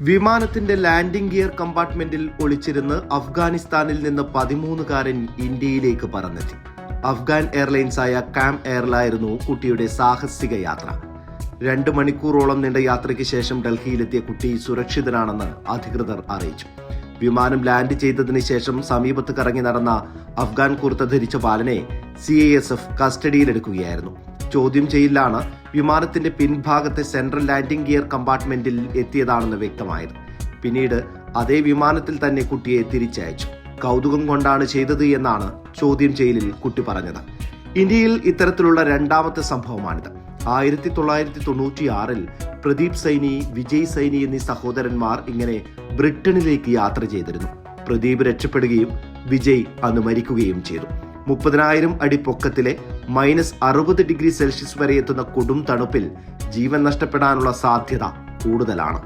വിമാനത്തിന്റെ landing gear കമ്പാർട്ട്മെന്റിൽ ഒളിച്ചിരുന്ന് അഫ്ഗാനിസ്ഥാനിൽ നിന്ന് പതിമൂന്നുകാരൻ ഇന്ത്യയിലേക്ക് പറന്നെത്തി. അഫ്ഗാൻ എയർലൈൻസ് ആയ കാം എയറിലായിരുന്നു കുട്ടിയുടെ സാഹസിക യാത്ര. രണ്ട് മണിക്കൂറോളം നീണ്ട യാത്രയ്ക്ക് ശേഷം ഡൽഹിയിലെത്തിയ കുട്ടി സുരക്ഷിതനാണെന്ന് അധികൃതർ അറിയിച്ചു. വിമാനം ലാൻഡ് ചെയ്തതിനു ശേഷം സമീപത്ത് കറങ്ങി നടന്ന അഫ്ഗാൻ കുർത്ത ധരിച്ച ബാലനെ സി കസ്റ്റഡിയിലെടുക്കുകയായിരുന്നു. ചോദ്യം ചെയ്യലാണ് വിമാനത്തിന്റെ പിൻഭാഗത്തെ സെൻട്രൽ ലാൻഡിംഗ് ഗിയർ കമ്പാർട്ട്മെന്റിൽ എത്തിയതാണെന്ന് വ്യക്തമായത്. പിന്നീട് അതേ വിമാനത്തിൽ തന്നെ കുട്ടിയെ തിരിച്ചയച്ചു. കൗതുകം കൊണ്ടാണ് ചെയ്തത് എന്നാണ് ചോദ്യം ചെയ്യലിൽ കുട്ടി പറഞ്ഞത്. ഇന്ത്യയിൽ ഇത്തരത്തിലുള്ള രണ്ടാമത്തെ സംഭവമാണിത്. ആയിരത്തി തൊള്ളായിരത്തി തൊണ്ണൂറ്റിയാറിൽ പ്രദീപ് സൈനി വിജയ് സൈനി എന്നീ സഹോദരന്മാർ ഇങ്ങനെ ബ്രിട്ടനിലേക്ക് യാത്ര ചെയ്തിരുന്നു. പ്രദീപ് രക്ഷപ്പെടുകയും വിജയ് അന്ന് മരിക്കുകയും ചെയ്തു. മുപ്പതിനായിരം അടി പൊക്കത്തിലെ മൈനസ് അറുപത് ഡിഗ്രി സെൽഷ്യസ് വരെ എത്തുന്ന കൊടും തണുപ്പിൽ ജീവൻ നഷ്ടപ്പെടാനുള്ള സാധ്യത കൂടുതലാണ്.